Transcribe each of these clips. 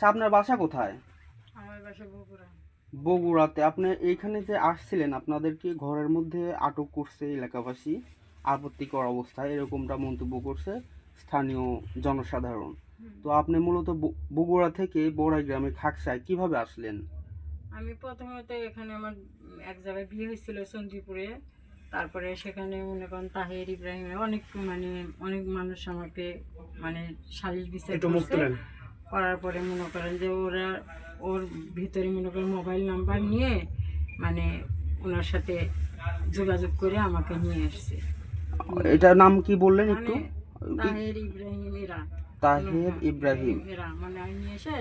আচ্ছা আপনার বাসা কোথায়? আমার বাসা বগুড়া। বগুড়াতে। আপনি এইখানে যে আসছিলেন আপনাদেরকে ঘরের মধ্যে আটক করছে এলাকাবাসী। আপত্তিকর অবস্থায় এরকমটা মন্তব্য করছে স্থানীয় জনসাধারণ। তো আপনি মূলত ব- বগুড়া থেকে বড়াই গ্রামে খাকসায় কীভাবে আসলেন? আমি প্রথমত এখানে আমার এক জায়গায় বিয়ে হয়েছিল সঞ্জিপুরে তারপরে সেখানে মনে করেন তাহের ইব্রাহিম অনেক মানে অনেক মানুষ আমাকে মানে সালিশ বিচার করছে। করার পরে মনে করেন যে ওরা ওর ভিতরে মনে করেন মোবাইল নাম্বার নিয়ে মানে ওনার সাথে যোগাযোগ করে আমাকে নিয়ে আসছে। এটার নাম কি বললেন একটু? মানে তাহের ইব্রাহিম এরা। তাহের ইব্রাহিম। এরা মানে আমি নিয়ে এসে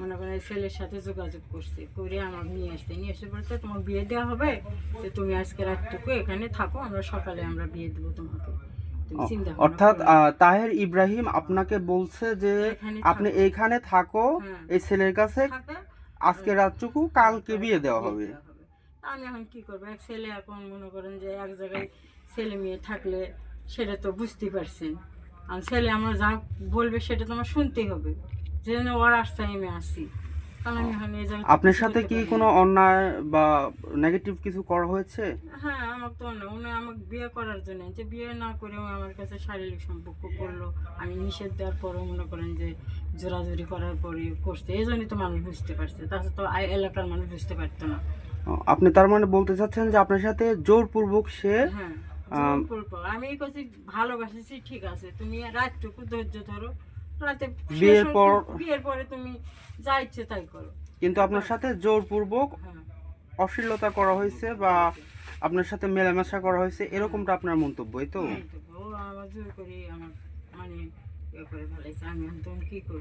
মনে করেন ছেলের সাথে যোগাযোগ করছে করে আমাকে নিয়ে আসতে নিয়ে এসে বলছে তোমার বিয়ে দেওয়া হবে তো তুমি আজকে রাতটুকু এখানে থাকো আমরা সকালে আমরা বিয়ে দেবো তোমাকে। অর্থাৎ তাহের ইব্রাহিম আপনাকে বলছে যে আপনি। এইখানে থাকো হ্যাঁ। এই ছেলের কাছে আজকে রাতটুকু কালকে বিয়ে দেওয়া হবে। আমি এখন কি করব? এক ছেলে এখন মনে করেন যে এক জায়গায় ছেলে মেয়ে থাকলে সেটা তো বুঝতেই পারছেন। আর ছেলে আমার যা বলবে সেটা তো আমার শুনতেই হবে। যেন ওর আস্থায় আমি আসি জায়গায় আপনার সাথে কি কোনো অন্যায় বা নেগেটিভ কিছু করা হয়েছে? হ্যাঁ আমাকে তো না উনি আমাকে বিয়ে করার জন্য যে বিয়ে না করে আমার কাছে শারীরিক সম্পর্ক করল। আমি নিষেধ দেওয়ার পরেও মনে করেন যে জোরাজুরি করার পরে করছে। এই জন্যই তো মানুষ বুঝতে পারছে। তাছাড়া তো আই- এলাকার মানুষ বুঝতে পারতো না। আপনি তার মানে বলতে চাচ্ছেন যে আপনার সাথে জোরপূর্বক সে হ্যাঁ আম, আমি এই কাছে ভালোবাসেছি ঠিক আছে। তুমি রাতটুকু ধৈর্য ধরো। বিয়ের পর- বিয়ের পরে তুমি যা ইচ্ছে তাই করো। কিন্তু আপনার সাথে জোরপূর্বক হ্যাঁ অশ্লীলতা করা হয়েছে বা আপনার সাথে মেলামেশা করা হয়েছে এরকমটা আপনার মন্তব্য এই তো মানে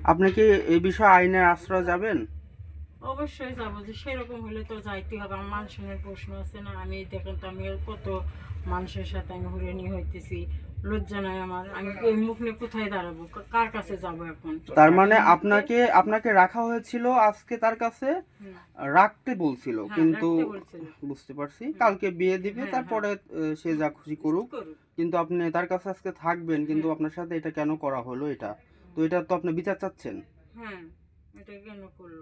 আপনি কি এই বিষয়ে আইনের আশ্রয় যাবেন? অবশ্যই যাব যে সেরকম হলে তো যাইতে হবে। আমার মানুষের প্রশ্ন আছে না আমি দেখেন তো আমি কত মানুষের সাথে আমি হুড়েনি হইতেছি। লজ্জা নাই আমার আমি এই মুখ নিয়ে কোথায় দাঁড়াবো? কার কাছে যাব এখন? তার মানে আপনাকে আপনাকে রাখা হয়েছিল আজকে তার কাছে? রাখতে বলছিল হ্যাঁ, কিন্তু বুঝতে পারছি। কালকে বিয়ে দিবে হ্যাঁ, তারপরে সে যা খুশি করুক। কিন্তু আপনি তার কাছে আজকে থাকবেন কিন্তু আপনার সাথে এটা কেন করা হলো এটা? তো এটা তো আপনি বিচার চাচ্ছেন। হ্যাঁ এটা কেন করল?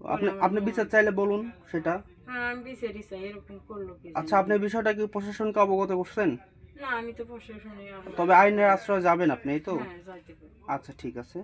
আপনি আপনি বিচার চাইলে বলুন সেটা। হ্যাঁ আমি বিচারি চাই এরকম করল কি আচ্ছা আপনি বিষয়টা কি প্রশাসনকে অবগত করছেন? না আমি তো প্রশাসনে তবে আইনের আশ্রয় যাবেন আপনি এই তো? হ্যাঁ আচ্ছা ঠিক আছে।